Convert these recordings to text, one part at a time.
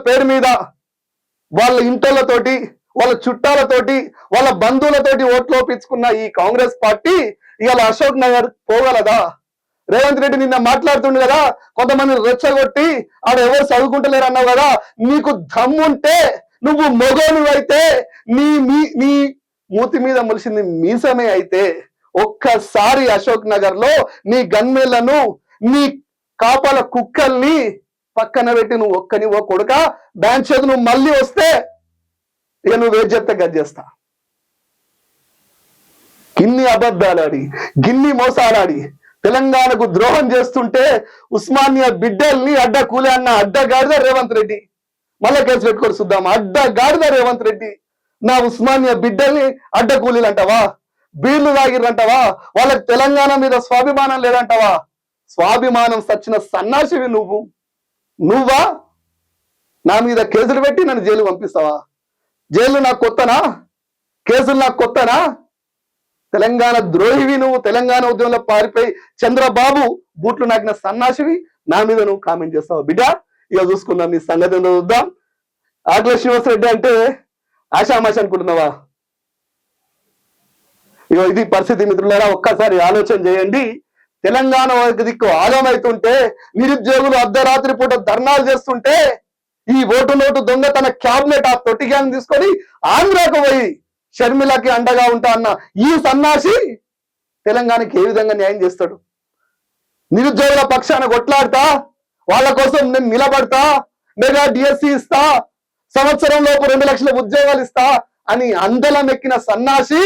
పేరు మీద వాళ్ళ ఇంటోళ్ళతోటి వాళ్ళ చుట్టాలతోటి వాళ్ళ బంధువులతోటి ఓట్లు ఒప్పించుకున్న ఈ కాంగ్రెస్ పార్టీ ఇవాళ అశోక్ నగర్ పోగలదా? రేవంత్ రెడ్డి నిన్న మాట్లాడుతుండు కదా కొంతమంది రెచ్చగొట్టి ఆడ ఎవరు చదువుకుంటలేరు అన్నావు కదా నీకు దమ్ముంటే నువ్వు మొగోలు అయితే నీ మీ నీ మూతి మీద ములిసింది మీసమే అయితే ఒక్కసారి అశోక్ నగర్లో నీ గన్మేళ్ళను నీ కాపల కుక్కల్ని పక్కన పెట్టి నువ్వు ఒక్కని ఓ కొడుక బ్యాన్ చేతి నువ్వు మళ్ళీ వస్తే ఇక నువ్వు వేచి చెప్తే గిన్ని అబద్ధాలాడి గిన్ని మోసాలాడి తెలంగాణకు ద్రోహం చేస్తుంటే ఉస్మానియా బిడ్డల్ని అడ్డ కూలే అన్న అడ్డగాడిద రేవంత్ రెడ్డి. మళ్ళా కేసు పెట్టుకొని చూద్దాం. అడ్డగాడిద రేవంత్ రెడ్డి. నా ఉస్మానియా బిడ్డల్ని అడ్డ కూలీలు అంటావా బీళ్ళు తాగిర్రంటావా వాళ్ళకి తెలంగాణ మీద స్వాభిమానం లేదంటావా? స్వాభిమానం సచ్చిన సన్నాసివి నువ్వు. నువ్వా? నా మీద కేసులు పెట్టి నన్ను జైలు పంపిస్తావా? జైలు నాకు కొత్తనా? కేసులు నాకు కొత్తనా? తెలంగాణ ద్రోహివి నువ్వు తెలంగాణ ఉద్యమంలో పారిపోయి చంద్రబాబు బూట్లు నాకిన సన్నాసివి నా మీద నువ్వు కామెంట్ చేస్తావు బిడ్డ? ఇక చూసుకుందాం నీ సంగతి చూద్దాం. ఆకుల శ్రీనివాసరెడ్డి అంటే ఆశామాష అనుకుంటున్నావా? ఇగో ఇది పరిస్థితి మిత్రులారా ఒక్కసారి ఆలోచన చేయండి. తెలంగాణ ఒక దిక్కు ఆగమైతుంటే నిరుద్యోగులు అర్ధరాత్రి పూట ధర్నాలు చేస్తుంటే ఈ ఓటు నోటు దొంగతన క్యాబినెట్ ఆ తొట్టి గ్యాంగ్ తీసుకొని ఆంధ్రాకు పోయి షర్మిలకి అండగా ఉంటా అన్న ఈ సన్నాసి తెలంగాణకి ఏ విధంగా న్యాయం చేస్తాడు? నిరుద్యోగుల పక్షాన కొట్లాడతా వాళ్ళ కోసం నేను నిలబడతా మెగా డిఎస్సి ఇస్తా సంవత్సరం లోపు రెండు లక్షల ఉద్యోగాలు ఇస్తా అని అందలం ఎక్కిన సన్నాసి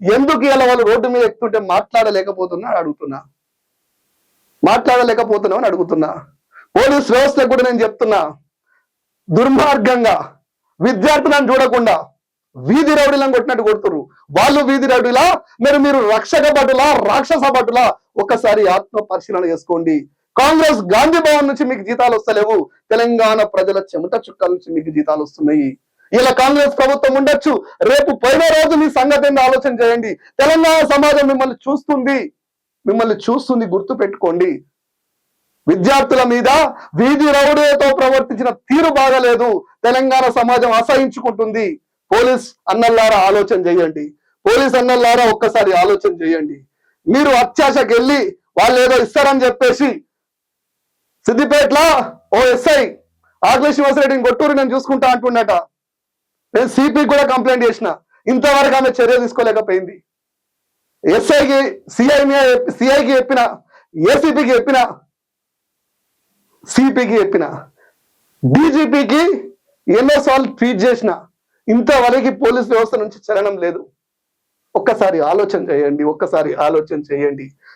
ఎందుకు ఇలా వాళ్ళు రోడ్డు మీద ఎక్కుతుంటే మాట్లాడలేకపోతున్నా అడుగుతున్నా? మాట్లాడలేకపోతున్నామని అని అడుగుతున్నా? పోలీస్ వ్యవస్థకు కూడా నేను చెప్తున్నా దుర్మార్గంగా విద్యార్థులను చూడకుండా వీధి రౌడీలను కొట్టినట్టు కొడుతురు వాళ్ళు వీధి రౌడీలా? మరి మీరు రక్షక భటులా రాక్షస భటులా? ఒకసారి ఆత్మ పరిశీలన చేసుకోండి. కాంగ్రెస్ గాంధీ భవన్ నుంచి మీకు జీతాలు వస్తలేవు. తెలంగాణ ప్రజల చెమట చుక్కల నుంచి మీకు జీతాలు వస్తున్నాయి. ఇలా కాంగ్రెస్ ప్రభుత్వం ఉండొచ్చు. రేపు పోయిన రోజు మీ సంగతి ఆలోచన చేయండి. తెలంగాణ సమాజం మిమ్మల్ని చూస్తుంది. మిమ్మల్ని చూస్తుంది గుర్తు పెట్టుకోండి విద్యార్థుల మీద వీధి రౌడీలతో ప్రవర్తించిన తీరు బాగలేదు. తెలంగాణ సమాజం అసహించుకుంటుంది. పోలీస్ అన్నల్లారా ఆలోచన చేయండి. పోలీస్ అన్నల్లారా ఒక్కసారి ఆలోచన చేయండి. మీరు అత్యాశకి వెళ్ళి వాళ్ళు ఏదో ఇస్తారని చెప్పేసి సిద్దిపేటలో ఓ ఎస్ఐ ఆకుల శ్రీనివాసరెడ్డిని కొట్టూరు నేను చూసుకుంటా అంటున్నట నేను సిపి కూడా కంప్లైంట్ చేసిన. ఇంతవరకు ఆమె చర్య తీసుకోలేకపోయింది. ఎస్ఐకి సిఐ సిఐని సిఐకి చెప్పిన ఏసీపీకి చెప్పిన సిపికి చెప్పిన డీజీపీకి ఎన్నోసార్లు ట్వీట్ చేసిన ఇంతవరకు పోలీస్ వ్యవస్థ నుంచి చలనం లేదు. ఒక్కసారి ఆలోచన చేయండి ఒక్కసారి ఆలోచన చేయండి.